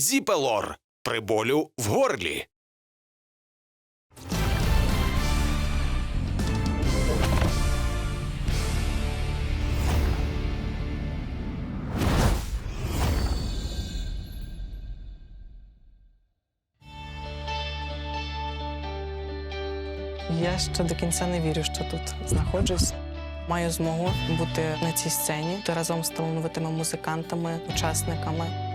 Зіпелор при болю в горлі. Я ще до кінця не вірю, що тут знаходжусь. Маю змогу бути на цій сцені бути разом з талановитими музикантами, учасниками.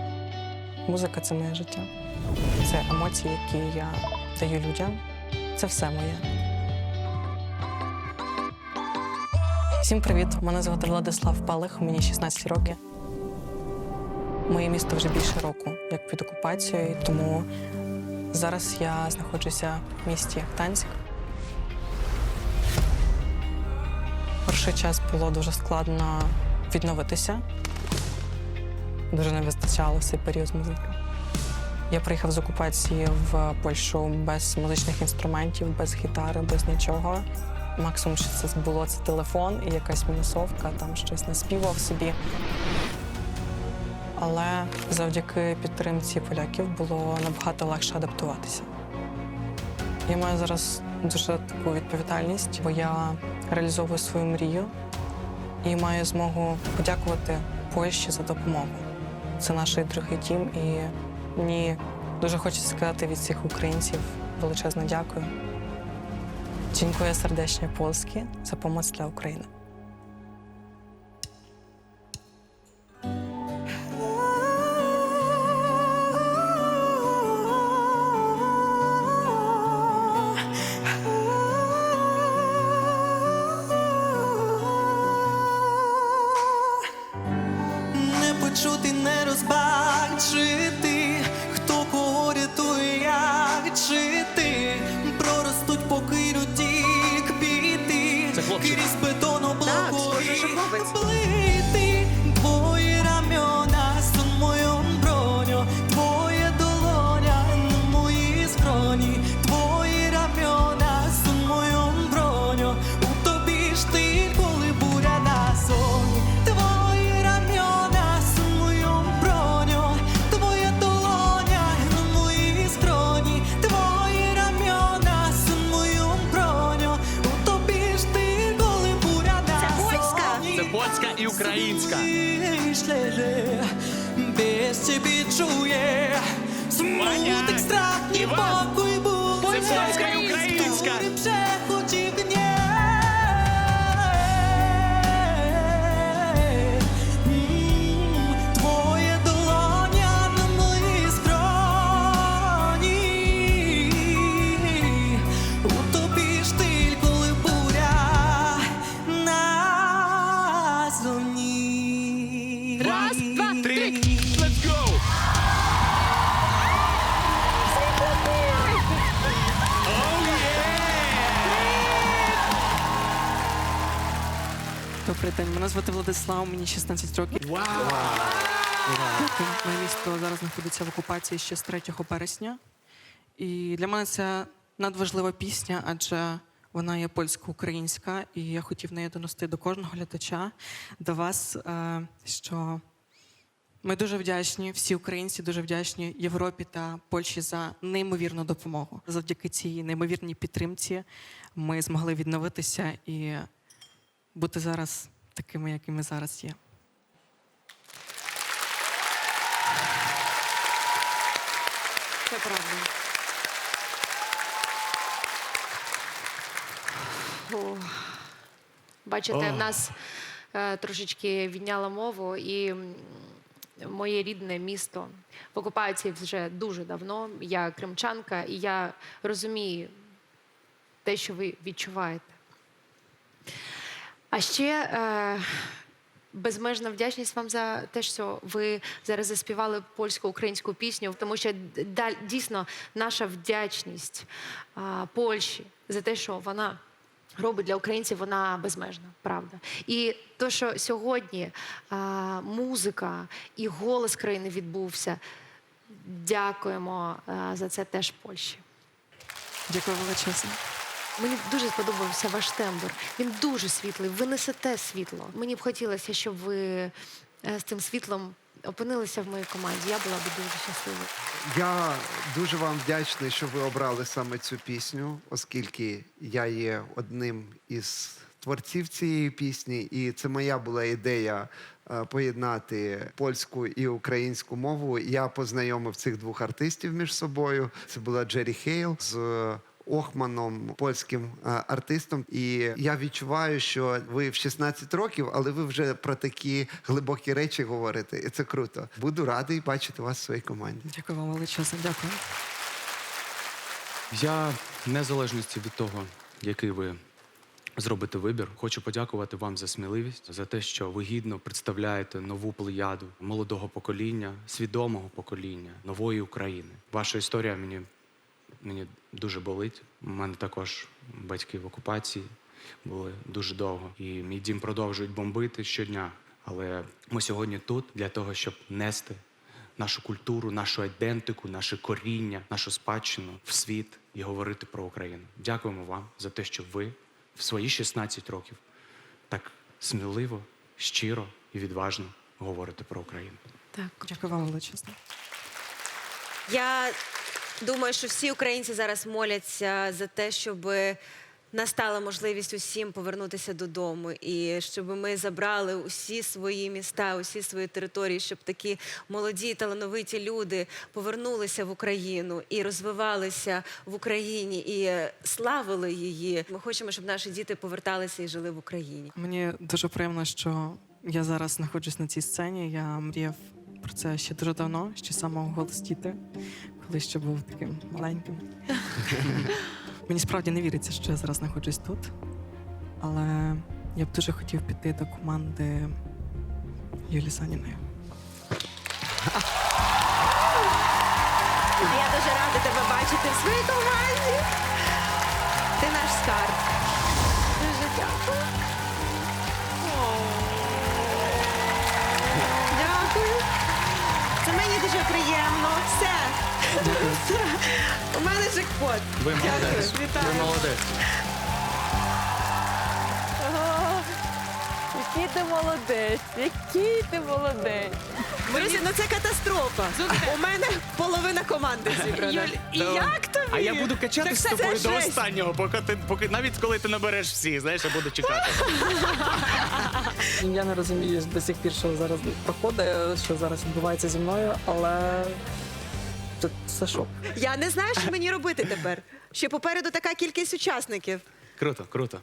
Музика це моє життя. Це емоції, які я даю людям. Це все моє. Всім привіт! Мене звати Владислав Палих, мені 16 років. Моє місто вже більше року, як під окупацією, тому зараз я знаходжуся в місті Танськ. Перший час було дуже складно відновитися. Дуже не вистачало цей період музики. Я приїхав з окупації в Польщу без музичних інструментів, без гітари, без нічого. Максимум, що це було, це телефон і якась мінусовка, там щось наспівав собі. Але завдяки підтримці поляків було набагато легше адаптуватися. Я маю зараз дуже таку відповідальність, бо я реалізовую свою мрію і маю змогу подякувати Польщі за допомогу. Це наш другий дім, і мені дуже хочеться сказати від всіх українців величезне дякую. Дякую serdecznie Польські за допомогу для Ukrainy. Не почути, не розбачити, хто кого рятує, як жити. Проростуть поки покинуті піти, крізь бетоноблоку і українська. Без czuję Smutek, strach, Іван. niepokój, ból Це українська. Добрий день, мене звати Владислав, мені 16 років. Вау! Моє місто зараз знаходиться в окупації ще з 3 березня. І для мене це надважлива пісня, адже вона є польсько-українська, і я хотів неї донести до кожного глядача, до вас, е, що ми дуже вдячні, всі українці дуже вдячні Європі та Польщі за неймовірну допомогу. Завдяки цій неймовірній підтримці ми змогли відновитися і бути зараз такими, якими зараз є. Це правда. Фу. Бачите, в нас е, трошечки відняла мову, і м, моє рідне місто в окупації вже дуже давно. Я кримчанка, і я розумію те, що ви відчуваєте. А ще е, безмежна вдячність вам за те, що ви зараз заспівали польсько-українську пісню, тому що дійсно наша вдячність Польщі за те, що вона робить для українців, вона безмежна, правда. І то, що сьогодні а, музика і голос країни відбувся, дякуємо а, за це теж Польщі. Дякую величезно. Мені дуже сподобався ваш тембр. Він дуже світлий. Ви несете світло. Мені б хотілося, щоб ви е, з цим світлом опинилися в моїй команді. Я була б дуже щаслива. Я дуже вам вдячний, що ви обрали саме цю пісню, оскільки я є одним із творців цієї пісні, і це моя була ідея е, поєднати польську і українську мову. Я познайомив цих двох артистів між собою. Це була Джері Хейл з. Охманом, польським е, артистом, і я відчуваю, що ви в 16 років, але ви вже про такі глибокі речі говорите, і це круто. Буду радий бачити вас в своїй команді. Дякую вам величезно, дякую. Я, в незалежності від того, який ви зробите вибір, хочу подякувати вам за сміливість, за те, що ви гідно представляєте нову плеяду молодого покоління, свідомого покоління, нової України. Ваша історія мені, мені дуже болить. У мене також батьки в окупації були дуже довго. І мій дім продовжують бомбити щодня. Але ми сьогодні тут для того, щоб нести нашу культуру, нашу ідентику, наше коріння, нашу спадщину в світ і говорити про Україну. Дякуємо вам за те, що ви в свої 16 років так сміливо, щиро і відважно говорите про Україну. Так. Дякую вам величезно. Я думаю, що всі українці зараз моляться за те, щоб настала можливість усім повернутися додому, і щоб ми забрали усі свої міста, усі свої території, щоб такі молоді талановиті люди повернулися в Україну і розвивалися в Україні і славили її. Ми хочемо, щоб наші діти поверталися і жили в Україні. Мені дуже приємно, що я зараз знаходжусь на цій сцені. Я мріяв про це ще дуже давно, ще самого голос діти, коли ще був таким маленьким. Мені справді не віриться, що я зараз знаходжусь тут. Але я б дуже хотів піти до команди Юлі Саніної. Я дуже рада тебе бачити в своїй команді. Ти наш скарб. Дуже. Дякую. Мені дуже приємно. Все. У мене джекпот. Ви молодець. Вітаю. Ви молодець. Який ти молодець, який ти молодець. Друзі, ну це катастрофа. У мене половина команди зібрана. І як тобі? А я буду качатись з Так це тобою до жесть. останнього, поки ти поки навіть коли ти набереш всі, знаєш, я буду чекати. Я не розумію до сих пір, що зараз проходить, що зараз відбувається зі мною, але це, це шок. Я не знаю, що мені робити тепер. Ще попереду така кількість учасників. Круто, круто.